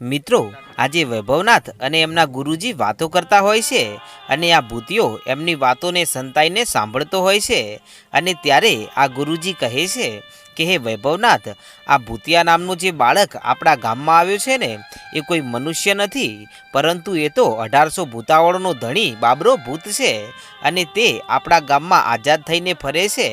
મિત્રો, આજે વૈભવનાથ અને એમના ગુરુજી વાતો કરતા હોય છે અને આ ભૂતિઓ એમની વાતોને સંતાઈને સાંભળતો હોય છે અને ત્યારે આ ગુરુજી કહે છે કે હે વૈભવનાથ, આ ભૂતિયા નામનું જે બાળક આપણા ગામમાં આવ્યું છે ને, એ કોઈ મનુષ્ય નથી, પરંતુ એ તો અઢારસો ભૂતાવળનો ધણી બાબરો ભૂત છે અને તે આપણા ગામમાં આઝાદ થઈને ફરે છે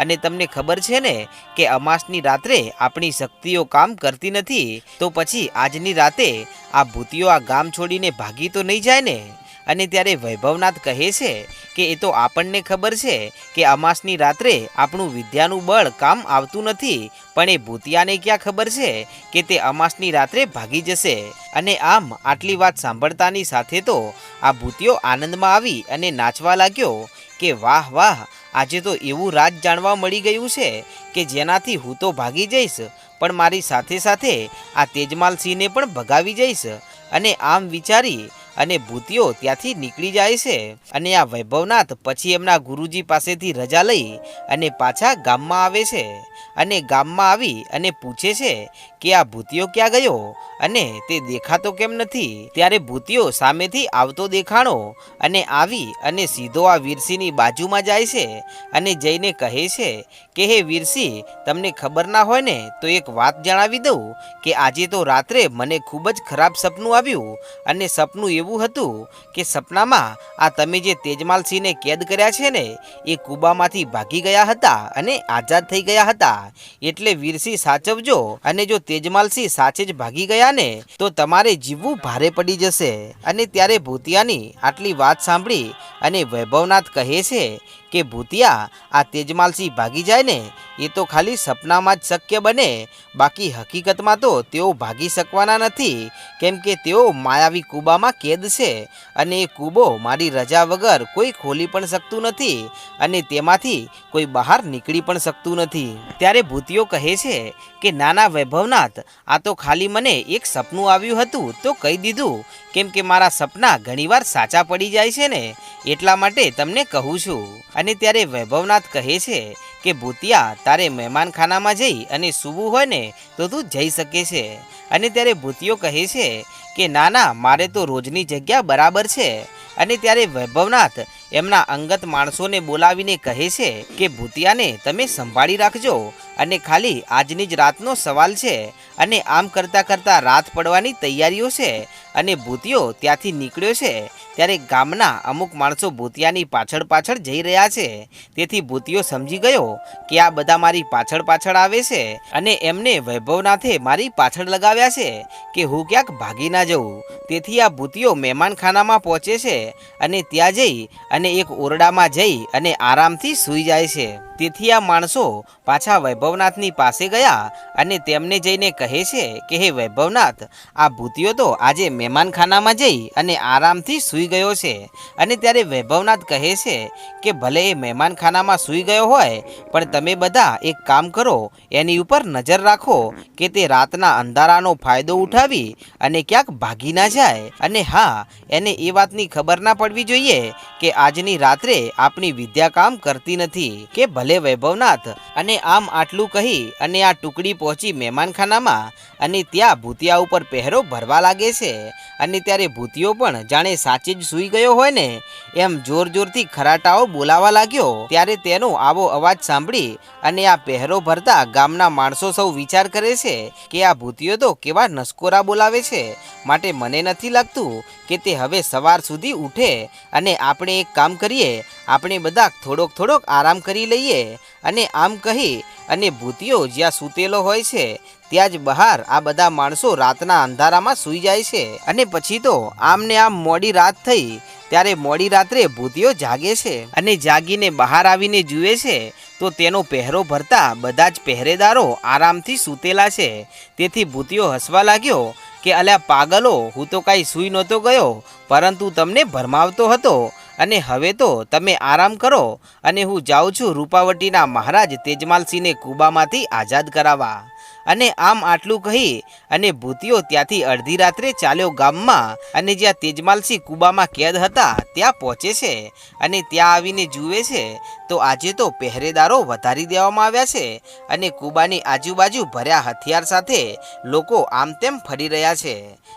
અને તમને ખબર છે ને કે અમાસની રાત્રે આપણી શક્તિઓ કામ કરતી નથી, તો પછી આજની રાતે આ ભૂતિઓ આ ગામ છોડીને ભાગી તો નહીં જાય ને? અને ત્યારે વૈભવનાથ કહે છે કે એ તો આપણને ખબર છે કે અમાસની રાત્રે આપણું વિદ્યાનું બળ કામ આવતું નથી, પણ એ ભૂતિયાને ક્યાં ખબર છે કે તે અમાસની રાત્રે ભાગી જશે? અને આમ આટલી વાત સાંભળતાની સાથે તો આ ભૂતિયો આનંદમાં આવી અને નાચવા લાગ્યો કે વાહ વાહ, આજે તો એવું રાજ જાણવા મળી ગયું છે કે જેનાથી હું તો ભાગી જઈશ, પણ મારી સાથે સાથે આ તેજમાલ સિંહને પણ ભગાવી જઈશ. અને આમ વિચારી અને ભૂતિઓ ત્યાંથી નીકળી જાય છે. અને આ વૈભવનાથ પછી એમના ગુરુજી પાસેથી રજા લઈ અને પાછા ગામમાં આવે છે. અને ગામમાં આવી અને પૂછે છે કે આ ભૂતિયો ક્યાં ગયો? અને તે દેખાતો કેમ નથી? ત્યારે ભૂતિયો સામેથી આવતો દેખાણો અને આવી અને સીધો આ વીરસિંહની બાજુમાં જાય છે અને જઈને કહે છે કે, હે વીરસિંહ તમને ખબર ના હોય ને, તો એક વાત જણાવી દઉં કે આજે તો રાત્રે મને ખૂબ જ ખરાબ સપનું આવ્યું અને સપનું એવું હતું કે સપનામાં આ તમે જે તેજમાલસિંહને કેદ કર્યા છે ને, એ કૂબામાંથી ભાગી ગયા હતા અને આઝાદ થઈ ગયા હતા. એટલે વીરસિંહ સાચવજો અને જો તેજમાલસિંહ સાચે જ ભાગી ગયા ને તો તમારે જીવવું ભારે પડી જશે. અને ત્યારે ભૂતિયાની આટલી વાત સાંભળી અને વૈભવનાથ કહે છે કે ભૂતિયા, આ તેજમાલસિંહ ભાગી જાય ને, એ તો ખાલી સપનામાં જ શક્ય બને. બાકી હકીકતમાં તો તેઓ ભાગી શકવાના નથી. કેમ કે તેઓ માયાવી કૂબામાં કેદ છે અને એ કૂબો મારી રજા વગર કોઈ ખોલી પણ શકતું નથી અને તેમાંથી કોઈ બહાર નીકળી પણ શકતું નથી. ત્યારે ભૂતિયો કહે છે કે, નાના વૈભવનાથ, આ તો ખાલી મને એક સપનું આવ્યું હતું, તો કહી દીધું. કેમ કે મારા સપના ઘણીવાર સાચા પડી જાય છે ને, એટલા માટે તમને કહું છું. અને ત્યારે વૈભવનાથ કહે છે કે, ભૂતિયા, તારે મહેમાનખાનામાં જઈ અને સૂવું હોય ને, તો તું જઈ શકે છે. અને ત્યારે ભૂતિયો કહે છે કે ના ના મારે તો રોજની જગ્યા બરાબર છે. અને ત્યારે વૈભવનાથ એમના અંગત માણસોને બોલાવીને કહે છે કે, ભૂતિયાને તમે સંભાળી રાખજો અને ખાલી આજની જ રાતનો સવાલ છે અને આમ કરતાં કરતાં રાત પડવાની તૈયારીઓ છે. અને ભૂતિયો ત્યાંથી નીકળ્યો છે ત્યારે ગામના અમુક માણસો ભૂતિયાની પાછળ પાછળ જઈ રહ્યા છે. તેથી ભૂતિયો સમજી ગયો કે આ બધા મારી પાછળ પાછળ આવે છે અને એમને વૈભવનાથે મારી પાછળ લગાવ્યા છે કે હું ક્યાંક ભાગી ના જઉં. તેથી આ ભૂતિયો મહેમાનખાનામાં પહોંચે છે અને ત્યાં જઈ અને એક ઓરડામાં જઈ અને આરામથી સૂઈ જાય છે. તેથી આ માણસો પાછા વૈભવનાથની પાસે ગયા અને તેમને જઈને કહે છે કે, હે વૈભવનાથ, આ ભૂતિયો તો આજે મહેમાનખાનામાં જઈ અને આરામથી સૂઈ ગયો છે. અને ત્યારે વૈભવનાથ કહે છે કે ભલે એ મહેમાનખાનામાં સૂઈ ગયો હોય, પણ તમે બધા એક કામ કરો, એની ઉપર નજર રાખો કે તે રાતના અંધારાનો ફાયદો ઉઠાવી અને ક્યાંક ભાગી ના જાય. અને હા, એને એ વાતની ખબર ના પડવી જોઈએ કે આજની રાત્રે આપણી વિદ્યા કામ કરતી નથી. કે ભલે વૈભવનાથ અને આમ આટલું કહી અને આ ટુકડી પહોંચી મહેમાનખાનામાં અને ત્યાં ભૂતિયા ઉપર પહેરો ભરવા લાગે છે. અને ત્યારે ભૂતિયો પણ જાણે સાચે જ સૂઈ ગયો હોય ને, એમ જોર જોરથી ખરાટાઓ બોલાવા લાગ્યો, ત્યારે તેનો આવો અવાજ સાંભળી અને આ પહેરો ભરતા ગામના માણસો સૌ વિચાર કરે છે કે આ ભૂતિયો તો કેવા નસકોરા બોલાવે છે. માટે મને નથી લાગતું કે તે હવે સવાર સુધી ઉઠે અને આપણે એક કામ કરીએ, આપણે બધા થોડોક થોડોક આરામ કરી લઈએ અને આમ કહી અને ભૂતિયો જ્યાં સૂતેલો હોય છે ત્યાં જ બહાર આ બધા માણસો રાતના અંધારામાં સૂઈ જાય છે. અને પછી તો આમને આમ મોડી રાત થઈ, ત્યારે મોડી રાત્રે ભૂતિઓ જાગે છે. અને જાગીને બહાર આવીને જુએ છે, તો તેનો પહેરો ભરતા બધા જ પહેરેદારો આરામથી સૂતેલા છે. તેથી ભૂતિઓ હસવા લાગ્યો કે, અલ્યા પાગલો, હું તો કાંઈ સૂઈ નહોતો ગયો, પરંતુ તમને ભરમાવતો હતો. અને હવે તો તમે આરામ કરો, અને હું જાઉં છું રૂપાવટીના મહારાજ તેજમાલસિંહને કૂબામાંથી આઝાદ કરાવવા. અને આમ આટલું કહી અને ભૂતિયો ત્યાંથી અડધી રાત્રે ચાલ્યો ગામમાં અને જ્યાં તેજમાલસિંહ કુબામાં કેદ હતા, ત્યાં પહોંચે છે અને ત્યાં આવીને જુએ છે, તો આજે તો પહેરેદારો વધારી દેવામાં આવ્યા છે અને કુબાની આજુબાજુ ભર્યા હથિયાર સાથે લોકો આમ તેમ ફરી રહ્યા છે.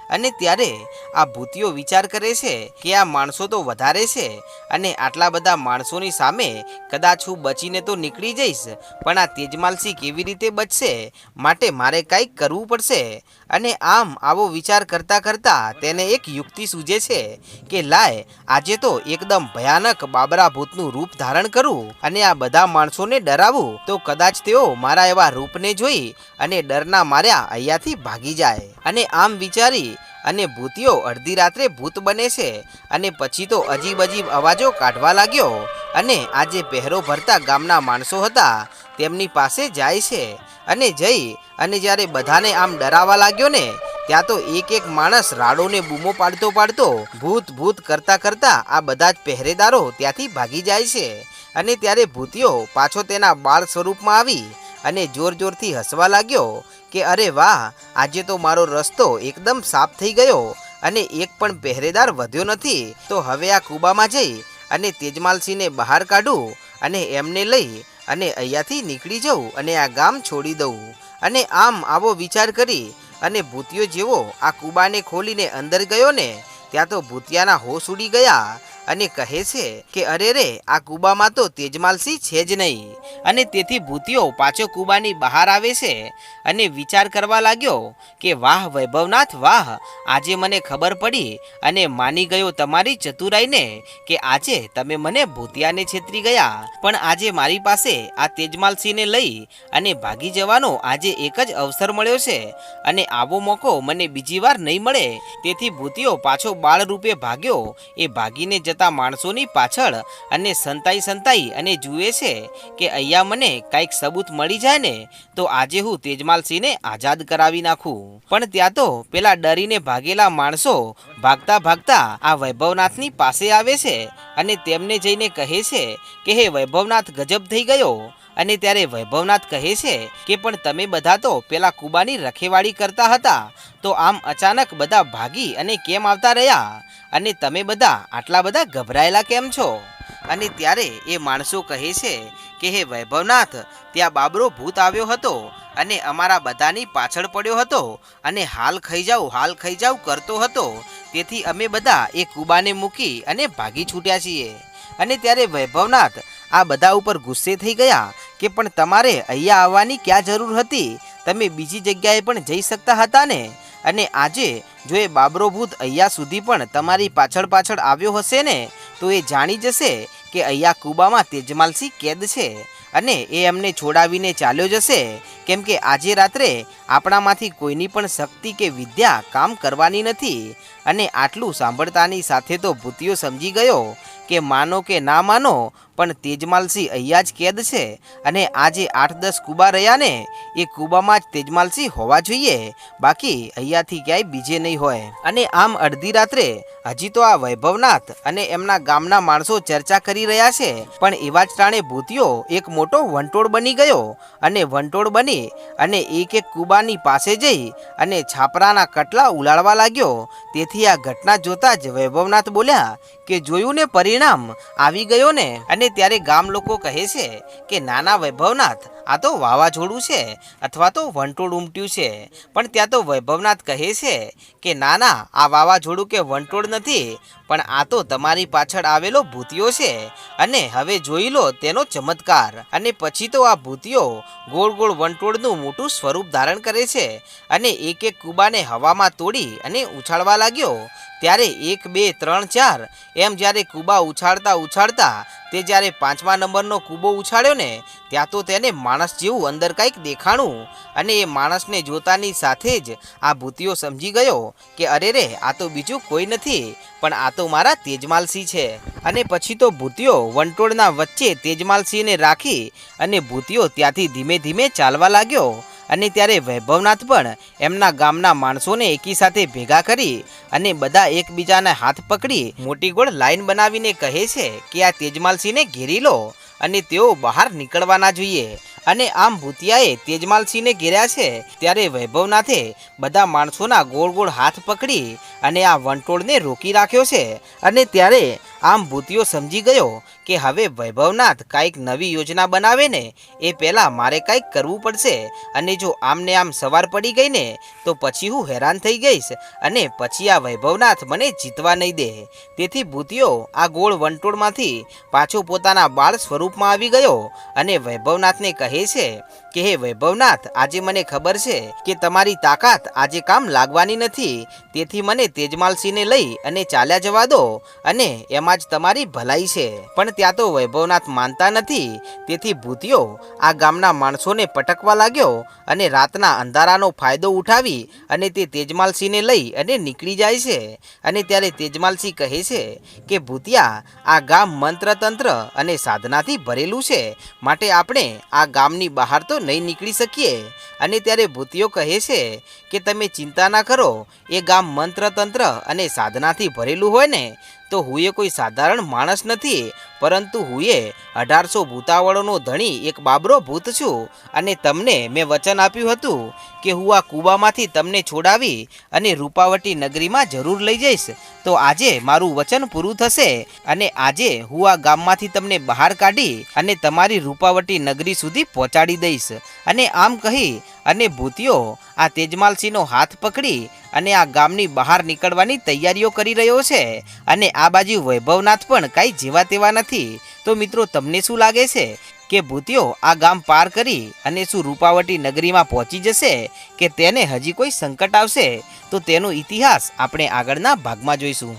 અને ત્યારે આ ભૂતિઓ વિચાર કરે છે કે આ માણસો તો વધારે છે અને આટલા બધા માણસોની સામે કદાચ હું બચીને તો નીકળી જઈશ, પણ આ તેજમાલસિંહ કેવી રીતે બચશે માટે મારે કંઈક કરવું પડશે. અને આમ આવો વિચાર કરતાં કરતાં તેને એક યુક્તિ સૂજે છે કે લાય, આજે તો એકદમ ભયાનક બાબરા ભૂતનું રૂપ ધારણ કરું અને આ બધા માણસોને ડરાવું, તો કદાચ તેઓ મારા એવા રૂપને જોઈ અને ડરના માર્યા અહીંયાથી ભાગી જાય. અને આમ વિચારી અને ભૂતિયો અડધી રાત્રે ભૂત બને છે અને પછી તો અજીબ અજીબ અવાજો કાઢવા લાગ્યો અને આજે પહેરો ભરતા ગામના માણસો હતા, તેમની પાસે જાય છે અને જઈ અને જ્યારે બધાને આમ ડરાવા લાગ્યો ને, ત્યાં તો એક એક માણસ રાડોને બૂમો પાડતો પાડતો ભૂત ભૂત કરતા કરતા આ બધા જ પહેરેદારો ત્યાંથી ભાગી જાય છે અને ત્યારે ભૂતિયો પાછો તેના બાળ સ્વરૂપમાં આવી અને જોર જોરથી હસવા લાગ્યો કે, અરે વાહ, આજે તો મારો રસ્તો એકદમ સાફ થઈ ગયો અને એક પણ પહેરેદાર વધ્યો નથી. તો હવે આ કૂબામાં જઈ અને તેજમાલસિંહને બહાર કાઢું અને એમને લઈ અને અહીંયાથી નીકળી જઉં અને આ ગામ છોડી દઉં. અને આમ આવો વિચાર કરી અને ભૂતિયો જેવો આ કૂબાને ખોલીને અંદર ગયો ને ત્યાં તો ભૂતિયાના હોશ ઉડી ગયા અને કહે છે કે, અરે રે, આ કૂબામાં તો તેજમાલસિંહ છે જ નહીં. અને તેથી ભૂતિયો પાછો કૂબાની બહાર આવે છે અને વિચાર કરવા લાગ્યો કે, વાહ, વૈભવનાથ, વાહ, આજે મને ખબર પડી અને માની ગયો તમારી ચતુરાઈને કે આજે તમે મને ભૂતિયાને છેતરી ગયા. પણ આજે મારી પાસે આ તેજમાલસિંહને લઈ અને ભાગી જવાનો આજે એક જ અવસર મળ્યો છે અને આવો મોકો મને બીજી વાર નહીં મળે. તેથી ભૂતિયો પાછો બાળ રૂપે ભાગ્યો. એ ભાગીને જતા માણસોની પાછળ અને સંતાઈ સંતાઈ અને જુએ છે કે અહીંયા મને કાંઈક સબૂત મળી જાય ને, તો આજે હું તેજમાલસિંહને આઝાદ કરાવી નાખું. પણ ત્યાં તો પેલા ડરીને ભાગેલા માણસો ભાગતા ભાગતા આ વૈભવનાથની પાસે આવે છે અને તેમને જઈને કહે છે કે, હે વૈભવનાથ, ગજબ થઈ ગયો. અને ત્યારે વૈભવનાથ કહે છે કે, પણ તમે બધા તો પેલા કુબાની રખેવાળી કરતા હતા, તો આમ અચાનક બધા ભાગી અને કેમ આવતા રહ્યા? અને તમે બધા આટલા બધા ગભરાયેલા કેમ છો? અને ત્યારે એ માણસો કહે છે કે, હે વૈભવનાથ, ત્યાં બાબરો ભૂત આવ્યો હતો અને અમારા બધાની પાછળ પડ્યો હતો અને હાલ ખાઈ જાઉં હાલ ખાઈ જાઉં કરતો હતો. તેથી અમે બધા એ કુબાને મૂકી અને ભાગી છૂટ્યા છીએ. અને ત્યારે વૈભવનાથ આ બધા ઉપર ગુસ્સે થઈ ગયા કે, પણ તમારે અહીંયા આવવાની ક્યાં જરૂર હતી? તમે બીજી જગ્યાએ પણ જઈ શકતા હતા ને? અને આજે જો એ બાબરો ભૂત અહીંયા સુધી પણ તમારી પાછળ પાછળ આવ્યો હશે ને, તો એ જાણી જશે કે અહીંયા કુબામાં તેજમાલસિંહ કેદ છે. અને એ એમને છોડાવીને ચાલ્યો જશે. કેમ કે આજે રાત્રે આપણામાંથી કોઈની પણ શક્તિ કે વિદ્યા કામ કરવાની નથી. અને આટલું સાંભળતાની સાથે તો ભૂતિયો સમજી ગયો કે માનો કે ના માનો, પણ તેજમાલસિંહ અહીંયા જ કેદ છે. અને આજે આઠ દસ કુબા રહ્યા ને એ કુબામાં જ તેજમાલસિંહ હોવા જોઈએ. બાકી અહીંયાથી ક્યાંય બીજે નહીં હોય. અને આમ અડધી રાત્રે હજી તો આ વૈભવનાથ અને એમના ગામના માણસો ચર્ચા કરી રહ્યા છે. પણ એવા જ ટાણે ભૂતિયો એક મોટો વંટોળ બની ગયો અને વંટોળ બની અને એક એક કુબાની પાસે જઈ અને છાપરાના કટલા ઉલાળવા લાગ્યો. તેથી આ ઘટના જોતા જ વૈભવનાથ બોલ્યા કે જોયું ને પરિણામ આવી ગયો ને? અને ત્યારે ગામ લોકો કહે છે કે નાના વૈભવનાથ, આ તો વાવાઝોડું છે અથવા તો વંટોળ ઉમટ્યું છે. પણ ત્યાં તો વૈભવનાથ કહે છે કે, ના ના, આ વાવાઝોડું કે વંટોળ નથી પણ આ તો તમારી પાછળ આવેલો ભૂતિયો છે. અને હવે જોઈ લો તેનો ચમત્કાર. અને પછી તો આ ભૂતિયો ગોળ ગોળ વંટોળનું મોટું સ્વરૂપ ધારણ કરે છે. અને એક એક કુબાને હવામાં તોડી અને ઉછાળવા લાગ્યો. ત્યારે એક, બે, ત્રણ, ચાર એમ જ્યારે કૂબા ઉછાળતા ઉછાળતા તે જ્યારે પાંચમા નંબરનો કૂબો ઉછાળ્યો ને, ત્યાં તો તેને માણસ જેવું અંદર કંઈક દેખાણું અને એ માણસને જોતાની સાથે જ આ ભૂતિયો સમજી ગયો કે અરે રે, આ તો બીજું કોઈ નથી, પણ આ તો મારા તેજમાલસિંહ છે. અને પછી તો ભૂતિયો વંટોળના વચ્ચે તેજમાલસિંહને રાખી અને ભૂતિયો ત્યાંથી ધીમે ધીમે ચાલવા લાગ્યો. અને ત્યારે વૈભવનાથ પણ એમના ગામના માણસોને એકી સાથે ભેગા કરી અને બધા એકબીજાના હાથ પકડી મોટી ગોળ લાઈન બનાવીને કહે છે કે આ તેજમાલસિંહને ઘેરી લો અને તેઓ બહાર નીકળવાના જોઈએ. અને આમ ભૂતિયાએ તેજમાલસિંહને ઘેર્યા છે ત્યારે વૈભવનાથે બધા માણસોના ગોળ ગોળ હાથ પકડી અને આ વંટોળને રોકી રાખ્યો છે. અને ત્યારે આમ ભૂતિયો સમજી ગયો કે હવે વૈભવનાથ કાંઈક નવી યોજના બનાવે ને, એ પહેલાં મારે કાંઈક કરવું પડશે અને જો આમને આમ સવાર પડી ગઈ ને, તો પછી હું હેરાન થઈ ગઈશ અને પછી આ વૈભવનાથ મને જીતવા નહીં દે. તેથી ભૂતિયો આ ગોળ વંટોળમાંથી પાછો પોતાના બાળ સ્વરૂપમાં આવી ગયો અને વૈભવનાથને કહે છે કે, હે વૈભવનાથ, આજે મને ખબર છે કે તમારી તાકાત આજે કામ લાગવાની નથી. તેથી મને તેજમાલસિંહને લઈ અને ચાલ્યા જવા દો અને એમાં જ તમારી ભલાઈ છે. પણ ત્યાં તો વૈભવનાથ માનતા નથી. તેથી ભૂતિયો આ ગામના માણસોને પટકવા લાગ્યો અને રાતના અંધારાનો ફાયદો ઉઠાવી અને તે તેજમાલસિંહને લઈ અને નીકળી જાય છે. અને ત્યારે તેજમાલસિંહ કહે છે કે, ભૂતિયા, આ ગામ મંત્રતંત્ર અને સાધનાથી ભરેલું છે. માટે આપણે આ ગામની બહાર તો નહીં નીકળી શકીએ. અને ત્યારે ભૂતિઓ કહે છે કે તમે ચિંતા ના કરો. એ ગામ મંત્ર તંત્ર અને સાધનાથી ભરેલું હોય ને તો હુએ કોઈ સાધારણ માણસ નથી, પરંતુ હુએ અઢારસો ભૂતાવળોનો ધણી એક બાબરો ભૂત છું અને તમને મેં વચન આપ્યું હતું કે હું આ કૂવામાંથી તમને છોડાવી અને રૂપાવટી નગરીમાં જરૂર લઈ જઈશ. તો આજે મારું વચન પૂરું થશે અને આજે હું આ ગામમાંથી તમને બહાર કાઢી અને તમારી રૂપાવટી નગરી સુધી પહોંચાડી દઈશ. અને આમ કહી અને ભૂતિયો આ તેજમાલસિંહનો હાથ પકડી અને આ ગામની બહાર નીકળવાની તૈયારીઓ કરી રહ્યો છે. અને આ બાજુ વૈભવનાથ પણ કાંઈ જેવા તેવા નથી. તો મિત્રો, તમને શું લાગે છે કે ભૂતિયો આ ગામ પાર કરી અને શું રૂપાવટી નગરીમાં પહોંચી જશે કે તેને હજી કોઈ સંકટ આવશે? તો તેનો ઇતિહાસ આપણે આગળના ભાગમાં જોઈશું.